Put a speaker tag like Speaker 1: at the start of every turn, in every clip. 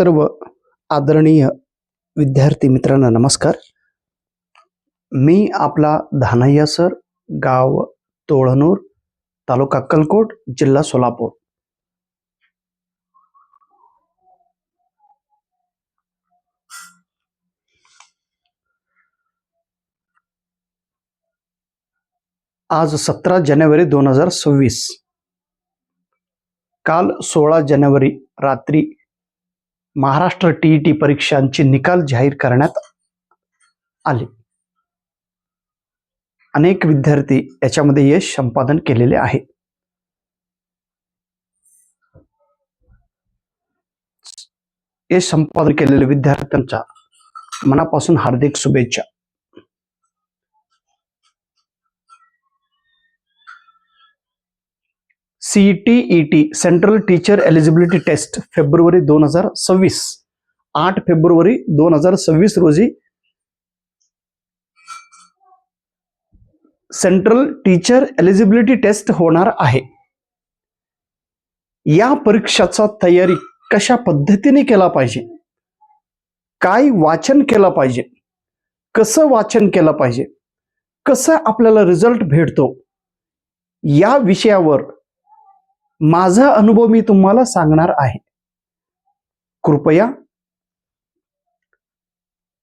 Speaker 1: सर्व आदरणीय विद्यार्थी मित्रांना नमस्कार. मी आपला धानय्या सर गाव तोळनूर तालुका अक्कलकोट जिल्हा सोलापूर. आज सतरा जानेवारी दोन हजार सव्वीस. काल सोळा जानेवारी रात्री महाराष्ट्र टीईटी परीक्षांचे निकाल जाहीर करण्यात आले. अनेक विद्यार्थी याच्यामध्ये यश संपादन केलेले आहे. यश संपादन केलेल्या विद्यार्थ्यांच्या मनापासून हार्दिक शुभेच्छा. CTET central teacher eligibility test February दोन हजार सव्वीस. आठ फेब्रुवारी दोन हजार सव्वीस रोजी सेंट्रल टीचर एलिजिबिलिटी टेस्ट होणार आहे. या परीक्षाचा तयारी कशा पद्धतीने केला पाहिजे? काय वाचन केलं पाहिजे? कसं वाचन केलं पाहिजे? कसं आपल्याला रिझल्ट भेटतो? या विषयावर माझा अनुभव मी तुम्हाला सांगणार आहे. कृपया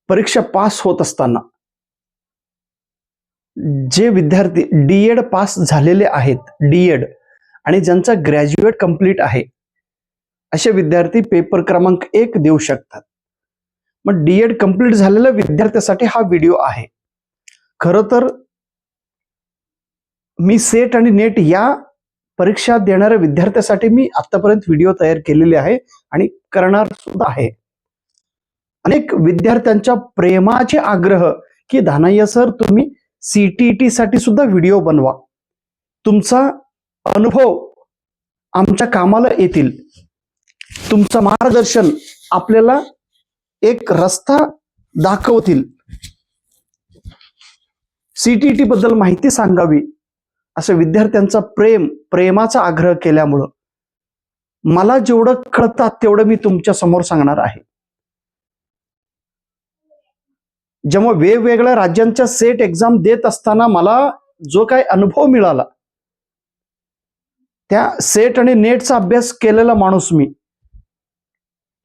Speaker 1: परीक्षा पास होत असताना जे विद्यार्थी डीएड पास झालेले आहेत डीएड आणि ज्यांचा ग्रॅज्युएट कंप्लीट आहे असे विद्यार्थी पेपर क्रमांक एक देऊ शकतात. मग डीएड कंप्लीट झालेल्या विद्यार्थ्यासाठी हा व्हिडिओ आहे. खरं तर मी सेट आणि नेट या परीक्षा देणाऱ्या विद्यार्थ्यासाठी मी आतापर्यंत व्हिडिओ तयार केलेले आहे आणि करणार सुद्धा आहे. अनेक विद्यार्थ्यांच्या प्रेमाचे आग्रह की धानय्य सर तुम्ही सीटीईटी साठी सुद्धा व्हिडिओ बनवा. तुमचा अनुभव आमच्या कामाला येतील. तुमचं मार्गदर्शन आपल्याला एक रस्ता दाखवतील. सीटीईटी बद्दल माहिती सांगावी. असं विद्यार्थ्यांचा प्रेम प्रेमाचा आग्रह केल्यामुळं मला जेवढं कळतात तेवढं मी तुमच्यासमोर सांगणार आहे. जेव्हा वेगवेगळ्या राज्यांच्या सेट एक्झाम देत असताना मला जो काही अनुभव मिळाला त्या सेट आणि नेटचा अभ्यास केलेला माणूस मी.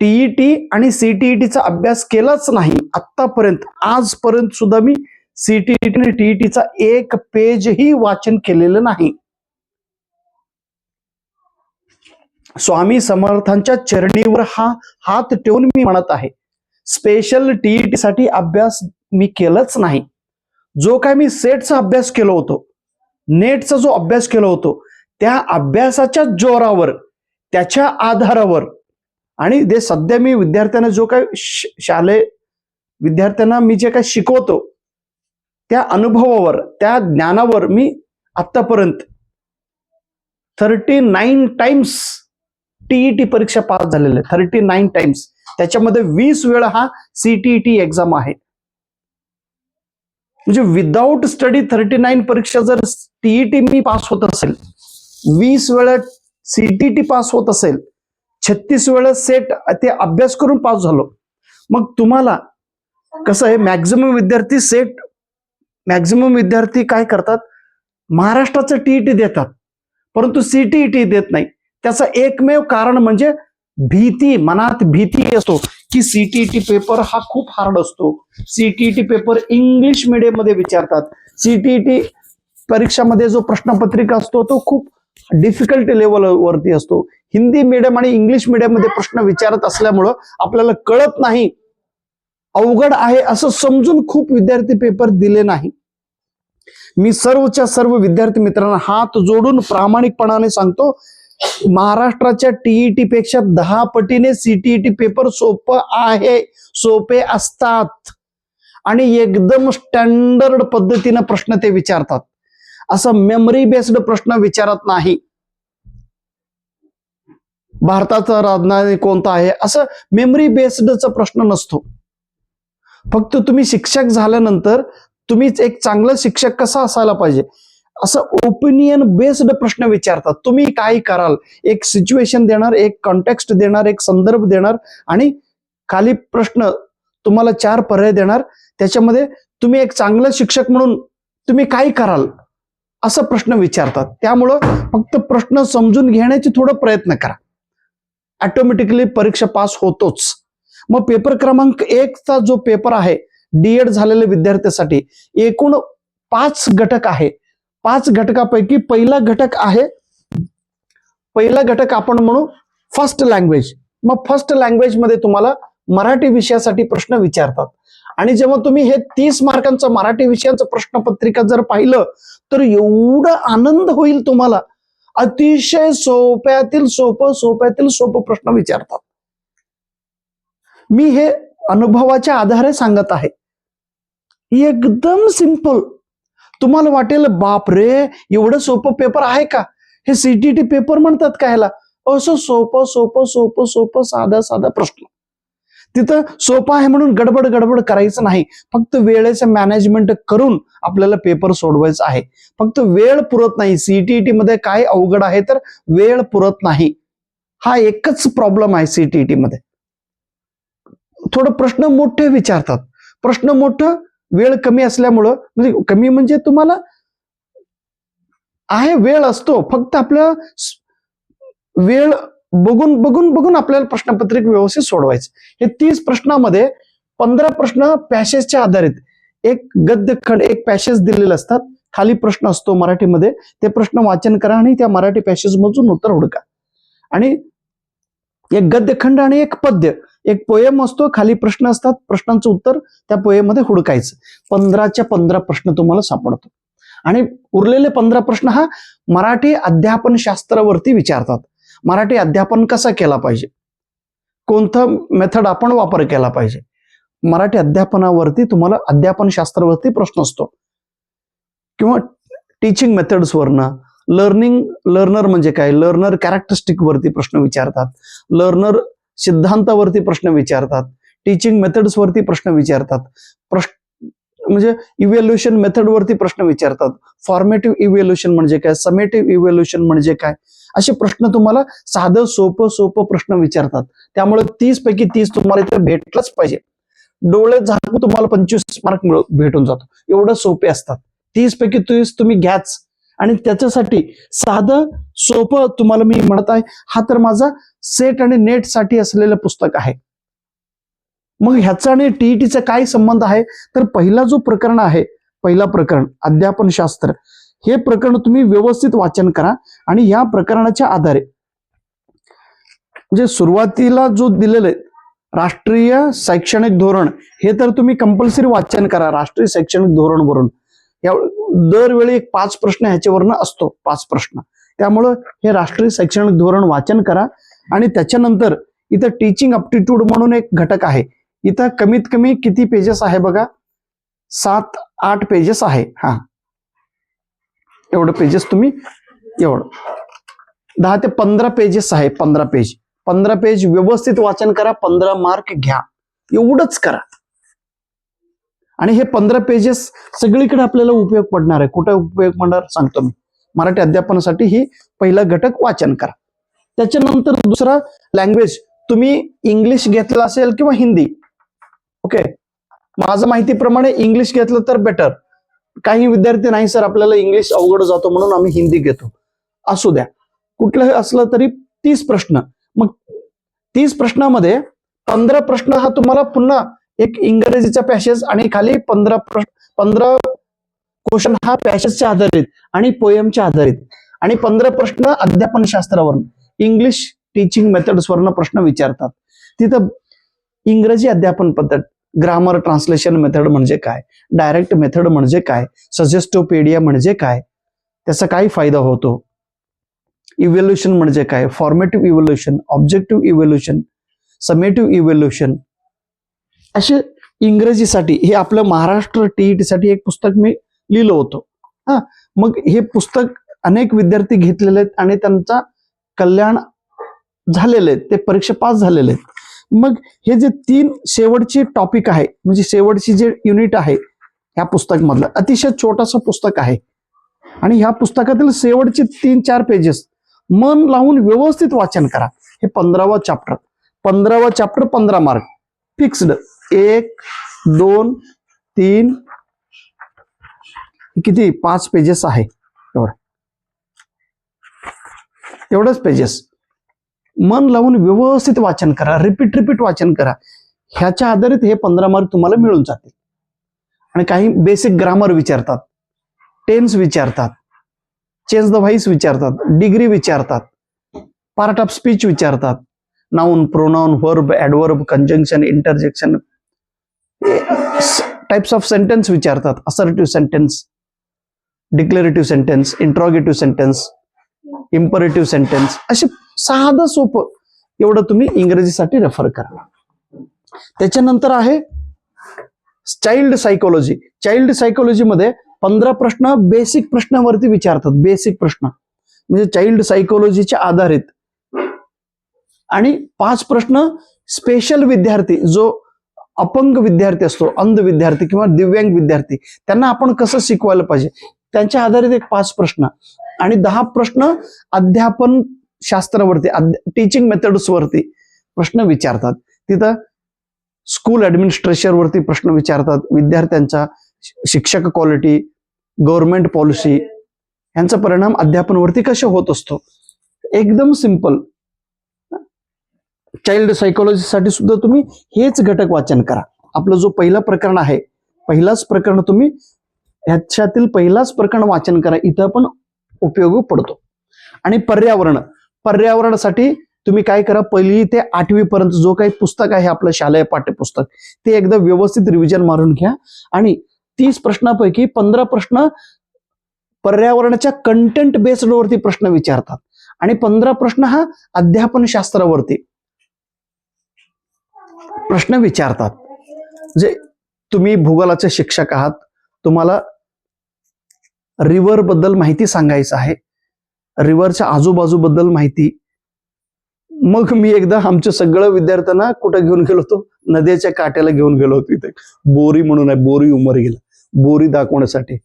Speaker 1: टीईटी आणि सीटीईटीचा अभ्यास केलाच नाही आतापर्यंत आजपर्यंत सुद्धा मी सीटीईटी आणि टीईटीचा एक पेजही वाचन केलेलं नाही. स्वामी समर्थांच्या चरणीवर हा हात ठेवून मी म्हणत आहे स्पेशल टीईटी साठी अभ्यास मी केलाच नाही. जो काय मी सेटचा अभ्यास केलो होतो नेटचा जो अभ्यास केलो होतो त्या अभ्यासाच्या जोरावर त्याच्या आधारावर आणि ते सध्या मी विद्यार्थ्यांना जो काय शालेय विद्यार्थ्यांना मी जे काय शिकवतो त्या अनुभवावर त्या ज्ञानावर मी आतापर्यंत थर्टी नाईन टाइम्स टीईटी परीक्षा पास झालेले थर्टी नाईन टाइम्स त्याच्यामध्ये वीस वेळा हा सीटीईटी एक्झाम आहे. म्हणजे विदाऊट स्टडी थर्टी नाईन परीक्षा जर टीईटी मी पास होत असेल वीस वेळा सीटीटी पास होत असेल छत्तीस वेळा सेट ते अभ्यास करून पास झालो मग तुम्हाला कसं आहे मॅक्झिमम विद्यार्थी सेट मॅक्झिमम विद्यार्थी काय करतात? महाराष्ट्राचं टीईटी देतात. परंतु सीटीईटी देत नाही. त्याचं एकमेव कारण म्हणजे भीती मनात भीती असतो की सीटीईटी पेपर हा खूप हार्ड असतो. सीटीईटी पेपर इंग्लिश मीडियममध्ये विचारतात. सीटीईटी परीक्षामध्ये जो प्रश्नपत्रिका असतो तो खूप डिफिकल्ट लेवल वरती असतो. हिंदी मीडियम आणि इंग्लिश मीडियममध्ये प्रश्न विचारत असल्यामुळं आपल्याला कळत नाही. अवघड आहे असं समजून खूप विद्यार्थी पेपर दिले नाही. मी सर्वच्या सर्व विद्यार्थी मित्रांना हात जोडून प्रामाणिकपणाने सांगतो महाराष्ट्राच्या टीईटी पेक्षा दहा पटीने सीटीईटी पेपर सोपं आहे सोपे असतात. आणि एकदम स्टँडर्ड पद्धतीनं प्रश्न ते विचारतात. असं मेमरी बेस्ड प्रश्न विचारत नाही. भारताचा राजधानी कोणता आहे? असं मेमरी बेस्डचा प्रश्न नसतो. फक्त तुम्ही शिक्षक झाल्यानंतर तुम्हीच एक चांगला शिक्षक कसा असायला पाहिजे? असं ओपिनियन बेस्ड प्रश्न विचारतात. तुम्ही काय कराल? एक सिच्युएशन देणार एक कॉन्टेक्स्ट देणार एक संदर्भ देणार आणि खाली प्रश्न तुम्हाला चार पर्याय देणार. त्याच्यामध्ये तुम्ही एक चांगलं शिक्षक म्हणून तुम्ही काय कराल? असं प्रश्न विचारतात. त्यामुळं फक्त प्रश्न समजून घेण्याचे थोडं प्रयत्न करा. ऑटोमॅटिकली परीक्षा पास होतोच. मग पेपर क्रमांक एकचा जो पेपर आहे डीएड झालेल्या विद्यार्थ्यासाठी एकूण पाच घटक आहे. पाच घटकापैकी पहिला घटक आहे पहिला घटक आपण म्हणू फर्स्ट लँग्वेज मग फर्स्ट लँग्वेजमध्ये तुम्हाला मराठी विषयासाठी प्रश्न विचारतात. आणि जेव्हा तुम्ही हे तीस मार्कांचं मराठी विषयाचं प्रश्नपत्रिका जर पाहिलं तर एवढं आनंद होईल तुम्हाला. अतिशय सोप्यातील सोपं सोप्यातील सोपं प्रश्न विचारतात. मी हे अनुभवाच्या आधारे सांगत आहे. एकदम सिंपल तुम्हाला वाटेल बाप रे एवढं सोपं पेपर आहे का? हे सीटीटी पेपर म्हणतात का ह्याला? असं सोपं सोपं सोपं सोपं साधा साधा प्रश्न. तिथं सोपं आहे म्हणून गडबड गडबड करायचं नाही. फक्त वेळेचं मॅनेजमेंट करून आपल्याला पेपर सोडवायचा आहे. फक्त वेळ पुरत नाही. सीटीईटी मध्ये काय अवघड आहे तर वेळ पुरत नाही. हा एकच प्रॉब्लेम आहे सीटीईटी मध्ये. थोडं प्रश्न मोठे विचारतात. प्रश्न मोठं वेळ कमी असल्यामुळं म्हणजे कमी म्हणजे तुम्हाला आहे वेळ असतो. फक्त आपलं वेळ बघून बघून बघून आपल्याला प्रश्नपत्रिक व्यवस्थित सोडवायचं. हे तीस प्रश्नामध्ये पंधरा प्रश्न पॅसेजच्या आधारित एक गद्य खंड एक पॅसेज दिलेले असतात. खाली प्रश्न असतो मराठीमध्ये. ते प्रश्न वाचन करा आणि त्या मराठी पॅसेज मधून उत्तर हुडका. आणि एक गद्यखंड आणि एक पद्य. एक पोयम असतो खाली प्रश्न असतात प्रश्नांचं उत्तर त्या पोयमध्ये हुडकायचं. पंधराच्या पंधरा प्रश्न तुम्हाला सापडतो. आणि उरलेले पंधरा प्रश्न हा मराठी अध्यापन शास्त्रावरती विचारतात. मराठी अध्यापन कसा केला पाहिजे? कोणतं मेथड आपण वापर केला पाहिजे? मराठी अध्यापनावरती तुम्हाला अध्यापन शास्त्रावरती प्रश्न असतो. किंवा टीचिंग मेथड्सवरनं लर्निंग लर्नर म्हणजे काय? लर्नर कॅरेक्टरिस्टिक वरती प्रश्न विचारतात. लर्नर सिद्धांतावरती प्रश्न विचारतात टीचिंग मेथड्सवरती प्रश्न विचारतात प्रश्न म्हणजे इव्हॅल्युएशन मेथड वरती प्रश्न विचारतात. फॉर्मेटिव्ह म्हणजे इव्हॅल्युएशन म्हणजे काय? समेटिव्ह इव्हॅल्युएशन म्हणजे काय? असे प्रश्न तुम्हाला साधं सोपं सोपं प्रश्न विचारतात. त्यामुळे तीस पैकी तीस तुम्हाला इथे भेटलंच पाहिजे. डोळे झाकून तुम्हाला पंचवीस मार्क भेटून जातो. एवढं सोपे असतात. तीस पैकी तीस तुम्ही घ्याच. आणि त्याच्यासाठी साधं सोपं तुम्हाला मी म्हणत आहे हा तर माझा सेट आणि नेटसाठी असलेलं पुस्तक आहे. मग ह्याचा आणि टीईटीचा काय संबंध आहे? तर पहिला जो प्रकरण आहे पहिला प्रकरण अध्यापन शास्त्र हे प्रकरण तुम्ही व्यवस्थित वाचन करा आणि या प्रकरणाच्या आधारे म्हणजे सुरुवातीला जो दिलेलं आहे राष्ट्रीय शैक्षणिक धोरण हे तर तुम्ही कंपल्सरी वाचन करा राष्ट्रीय शैक्षणिक धोरण वरून या दरवेळी एक पाच प्रश्न ह्याच्यावरनं असतो पाच प्रश्न. त्यामुळं हे राष्ट्रीय शैक्षणिक धोरण वाचन करा आणि त्याच्यानंतर इथं टीचिंग अप्टिट्यूड म्हणून एक घटक आहे. इथं कमीत कमी किती पेजेस आहे बघा? सात आठ पेजेस आहे. हा. एवढं पेजेस तुम्ही एवढं. दहा ते पंधरा पेजेस आहे पंधरा पेज पंधरा पेज व्यवस्थित वाचन करा पंधरा मार्क घ्या. एवढंच करा. आणि हे पंधरा पेजेस सगळीकडे आपल्याला उपयोग पडणार आहे. कुठे उपयोग पडणार? सांगतो मी. मराठी अध्यापनासाठी ही पहिला घटक वाचन करा. त्याच्यानंतर दुसरा लँग्वेज तुम्ही इंग्लिश घेतला असेल किंवा हिंदी. ओके माझं माहितीप्रमाणे इंग्लिश घेतलं तर बेटर काही विद्यार्थी नाही सर आपल्याला इंग्लिश अवघड जातो म्हणून आम्ही हिंदी घेतो. असू द्या. कुठलं असलं तरी तीस प्रश्न. मग तीस प्रश्नामध्ये पंधरा प्रश्न हा तुम्हाला पुन्हा एक इंग्रजीचा पॅसेज आणि खाली पंधरा प्रश्न पंधरा क्वेश्चन हा पॅसेजच्या आधारित आणि पोयमच्या आधारित. आणि पंधरा प्रश्न अध्यापन शास्त्रावरून इंग्लिश टीचिंग मेथड्सवरनं प्रश्न विचारतात. तिथं इंग्रजी अध्यापन पद्धत ग्रामर ट्रान्सलेशन मेथड म्हणजे काय? डायरेक्ट मेथड म्हणजे काय? सजेस्टोपेडिया म्हणजे काय? त्याचा काय फायदा होतो. इव्हॅल्युएशन म्हणजे काय? Formative evaluation objective evaluation summative evaluation असे इंग्रजीसाठी हे आपलं महाराष्ट्र टीईटीसाठी एक पुस्तक मी लिहिलं होतं. हा मग हे पुस्तक अनेक विद्यार्थी घेतलेले आहेत आणि त्यांचा कल्याण झालेले आहेत ते परीक्षा पास झालेले आहेत. मग हे जे तीन शेवटचे टॉपिक आहे म्हणजे शेवटची जे युनिट आहे ह्या पुस्तक मधलं अतिशय छोटस पुस्तक आहे. आणि ह्या पुस्तकातील शेवटचे तीन चार पेजेस मन लावून व्यवस्थित वाचन करा. हे पंधरावा चॅप्टर पंधरावा चॅप्टर पंधरा मार्क फिक्स्ड एक दोन तीन. किती? पाच पेजेस आहे. एवढं. एवढंच पेजेस मन लावून व्यवस्थित वाचन करा. रिपीट रिपीट वाचन करा. ह्याच्या आधारित हे पंधरा मार्क तुम्हाला मिळून जातील. आणि काही बेसिक ग्रामर विचारतात. टेन्स विचारतात. चेंज द व्हाईस विचारतात. डिग्री विचारतात. पार्ट ऑफ स्पीच विचारतात. Noun pronoun verb adverb conjunction interjection types of sentence विचारतात. Assertive sentence declarative sentence interrogative sentence imperative sentence असे साधं सोपं एवढं तुम्ही इंग्रजीसाठी रेफर करा. त्याच्यानंतर आहे चाइल्ड सायकोलॉजी चाइल्ड सायकोलॉजी मध्ये पंधरा प्रश्न बेसिक प्रश्नावरती विचारतात. बेसिक प्रश्न. म्हणजे चाइल्ड सायकोलॉजीच्या आधारित. आणि पाच प्रश्न स्पेशल विद्यार्थी जो अपंग विद्यार्थी असतो अंध विद्यार्थी किंवा दिव्यांग विद्यार्थी त्यांना आपण कसं शिकवायला पाहिजे? त्यांच्या आधारित एक पाच प्रश्न. आणि दहा प्रश्न अध्यापन शास्त्रावरती टीचिंग मेथड्सवरती प्रश्न विचारतात. तिथं स्कूल ऍडमिनिस्ट्रेशन वरती प्रश्न विचारतात. विद्यार्थ्यांचा शिक्षक क्वालिटी गव्हर्नमेंट पॉलिसी यांचा परिणाम अध्यापनावरती कसे होत असतो? एकदम सिंपल चाइल्ड सायकोलॉजीसाठी सुद्धा तुम्ही हेच घटक वाचन करा. आपलं जो पहिला प्रकरण आहे पहिलाच प्रकरण तुम्ही ह्याच्यातील पहिलाच प्रकरण वाचन करा. इथं पण उपयोग पडतो. आणि पर्यावरण पर्यावरणासाठी तुम्ही काय करा पहिली ते आठवी पर्यंत जो काही पुस्तक आहे आपलं शालेय पाठ्यपुस्तक ते एकदा व्यवस्थित रिव्हिजन मारून घ्या. आणि तीस प्रश्नापैकी पंधरा प्रश्न पर्यावरणाच्या कंटेंट बेस्ड वरती प्रश्न विचारतात. आणि पंधरा प्रश्न हा अध्यापन शास्त्रावरती प्रश्न विचारतात. म्हणजे तुम्ही भूगोलाचे शिक्षक आहात तुम्हाला रिव्हरबद्दल माहिती सांगायचं आहे. रिव्हरच्या आजूबाजूबद्दल माहिती. मग मी एकदा आमच्या सगळं विद्यार्थ्यांना कुठं घेऊन गेलो होतो? नद्याच्या काट्याला घेऊन गेलो होतो इथे. बोरी म्हणून आहे बोरी उमर गेला बोरी दाखवण्यासाठी.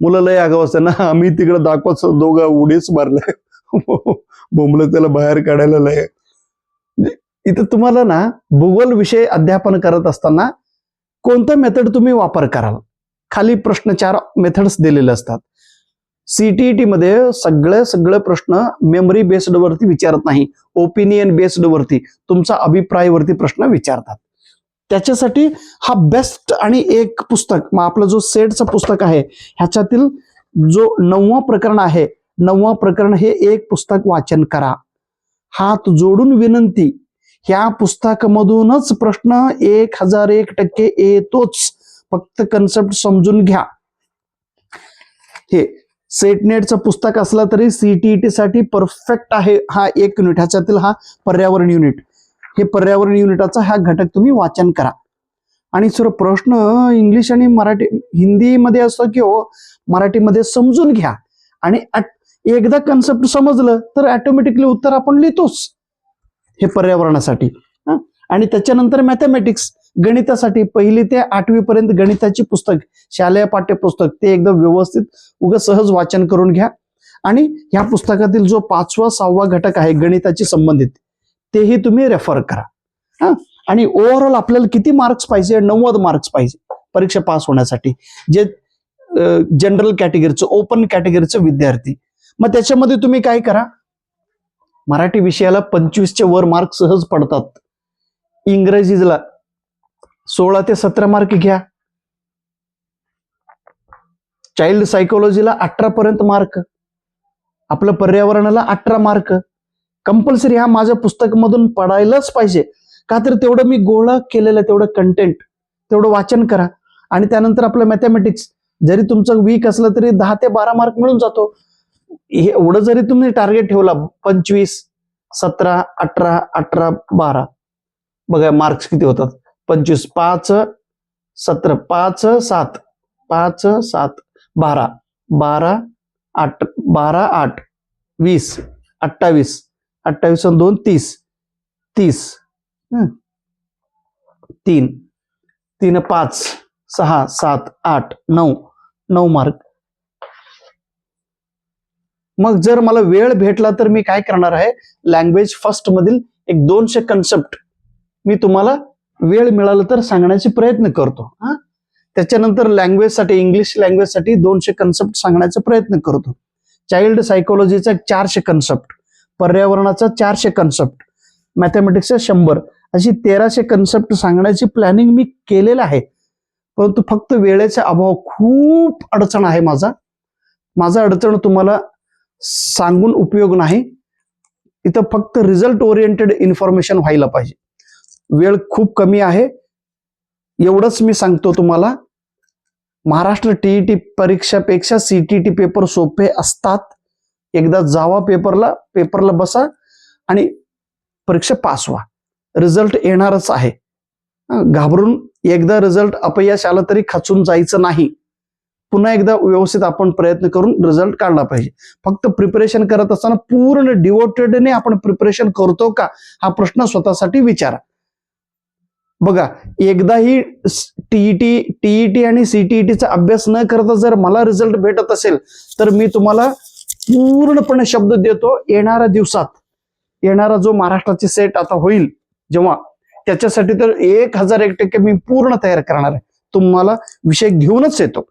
Speaker 1: मुलं लय आगाव असताना आम्ही तिकडे दाखवत दोघं उडीच मारले. बोंबलं त्याला बाहेर काढायला लय. इथं तुम्हाला ना भूगोल विषय अध्यापन करत असताना कोणतं मेथड तुम्ही वापर कराल? खाली प्रश्न चार मेथड्स दिलेले असतात. सीटीईटी मध्ये सगळे सगळे प्रश्न मेमरी बेस्ड वरती विचारत नाही. ओपिनियन बेस्ड वरती तुमचा अभिप्राय वरती प्रश्न विचारतात. त्याच्यासाठी हा बेस्ट आणि एक पुस्तक मग आपलं जो सेटचं पुस्तक आहे ह्याच्यातील जो नववा प्रकरण आहे नववा प्रकरण हे एक पुस्तक वाचन करा. हात जोडून विनंती ह्या पुस्तकामधूनच प्रश्न एक हजार एक टक्के येतोच. फक्त कन्सेप्ट समजून घ्या. हे सेटनेटचं पुस्तक असलं तरी सीटीईटी साठी परफेक्ट आहे हा एक युनिट ह्याच्यातील हा पर्यावरण युनिट हे पर्यावरण युनिटाचा हा घटक तुम्ही वाचन करा. आणि सर प्रश्न इंग्लिश आणि मराठी हिंदीमध्ये असतो की हो मराठीमध्ये समजून घ्या. आणि एकदा कन्सेप्ट समजलं तर ऑटोमॅटिकली उत्तर आपण लिहितोच. हे पर्यावरणासाठी. आणि त्याच्यानंतर मॅथमॅटिक्स गणितासाठी पहिली ते आठवी पर्यंत गणिताची पुस्तक शालेय पाठ्यपुस्तक ते एकदम व्यवस्थित उग सहज वाचन करून घ्या. आणि ह्या पुस्तकातील जो पाचवा सहावा घटक आहे गणिताची संबंधित तेही तुम्ही रेफर करा. हा? आणि ओव्हरऑल आपल्याला किती मार्क्स पाहिजे? नव्वद मार्क्स पाहिजे परीक्षा पास होण्यासाठी. जे जनरल कॅटेगरीचं ओपन कॅटेगरीचं विद्यार्थी. मग त्याच्यामध्ये तुम्ही काय करा? मराठी विषयाला पंचवीसचे वर मार्क सहज पडतात. इंग्रजीला सोळा ते सतरा मार्क घ्या. चाइल्ड सायकोलॉजीला अठरा पर्यंत मार्क आपलं पर्यावरणाला अठरा मार्क कंपल्सरी हा माझ्या पुस्तकामधून पडायलाच पाहिजे. का तर तेवढं मी गोळा केलेलं तेवढं कंटेंट तेवढं वाचन करा. आणि त्यानंतर आपलं मॅथमॅटिक्स जरी तुमचं वीक असलं तरी दहा ते बारा मार्क मिळून जातो. एवढं जरी तुम्ही टार्गेट ठेवला पंचवीस सतरा अठरा अठरा बारा. बघा मार्क्स किती होतात? पंचवीस पाच सतरा पाच सात. पाच सात बारा. बारा आठ बारा आठ. वीस अठ्ठावीस. अठ्ठावीस दोन तीस. तीस. तीन. तीन पाच सहा सात आठ नऊ. नऊ मार्क मग जर मला वेळ भेटला तर मी काय करणार आहे? लँग्वेज फर्स्ट मधील एक दोनशे कन्सेप्ट मी तुम्हाला वेळ मिळाला तर सांगण्याचे प्रयत्न करतो. हा? त्याच्यानंतर लँग्वेजसाठी इंग्लिश लँग्वेजसाठी दोनशे कन्सेप्ट सांगण्याचा प्रयत्न करतो. चाइल्ड सायकोलॉजीचा चारशे कन्सेप्ट पर्यावरणाचा चारशे कन्सेप्ट मॅथमॅटिक्सचा शंभर अशी तेराशे कन्सेप्ट सांगण्याची प्लॅनिंग मी केलेलं आहे. परंतु फक्त वेळेचा अभाव खूप अडचण आहे माझा. माझा अडचण तुम्हाला सांगून उपयोग नाही. इथं फक्त रिझल्ट ओरिएंटेड इन्फॉर्मेशन व्हायला पाहिजे. वेळ खूप कमी आहे. एवढंच मी सांगतो तुम्हाला. महाराष्ट्र टीईटी परीक्षापेक्षा सीटीटी पेपर सोपे असतात. एकदा जावा पेपरला पेपरला बसा आणि परीक्षा पास व्हा. रिझल्ट येणारच आहे. घाबरून एकदा रिझल्ट अपयश आलं तरी खचून जायचं नाही. पुन्हा एकदा व्यवस्थित आपण प्रयत्न करून रिझल्ट काढला पाहिजे. फक्त प्रिपरेशन करत असताना पूर्ण डिवोटेडने आपण प्रिपरेशन करतो का? हा प्रश्न स्वतःसाठी विचारा. बघा एकदाही टीईटी टीईटी आणि सीटीईटीचा अभ्यास न करता जर मला रिझल्ट भेटत असेल तर मी तुम्हाला पूर्णपणे शब्द देतो येणाऱ्या दिवसात. येणारा जो महाराष्ट्राची सेट आता होईल जेव्हा त्याच्यासाठी तर एक हजार एक टक्के मी पूर्ण तयार करणार आहे. तुम्हाला विषय घेऊनच येतो.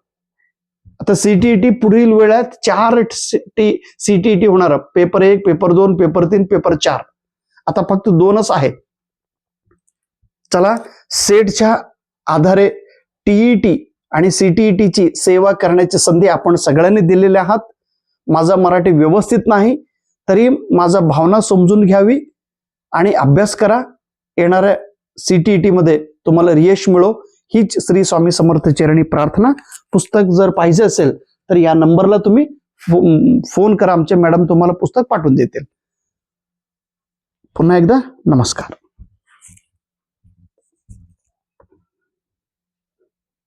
Speaker 1: आता सीटीईटी पुढील वेळात चार सीटीईटी होणार. पेपर एक पेपर दोन पेपर तीन पेपर चार. आता फक्त दोनच आहे चला सेटच्या आधारे टीईटी आणि सीटीईटीची सेवा करण्याची संधी आपण सगळ्यांनी दिलेली आहात. माझा मराठी व्यवस्थित नाही तरी माझा भावना समजून घ्यावी आणि अभ्यास करा. येणाऱ्या सीटीईटी मध्ये तुम्हाला यश मिळो. हीच श्री स्वामी समर्थ चरणी प्रार्थना. पुस्तक जर पाहिजे असेल तर या नंबरला तुम्ही फोन करा. आमचे मॅडम तुम्हाला पुस्तक पाठवून देतील. पुन्हा एकदा नमस्कार.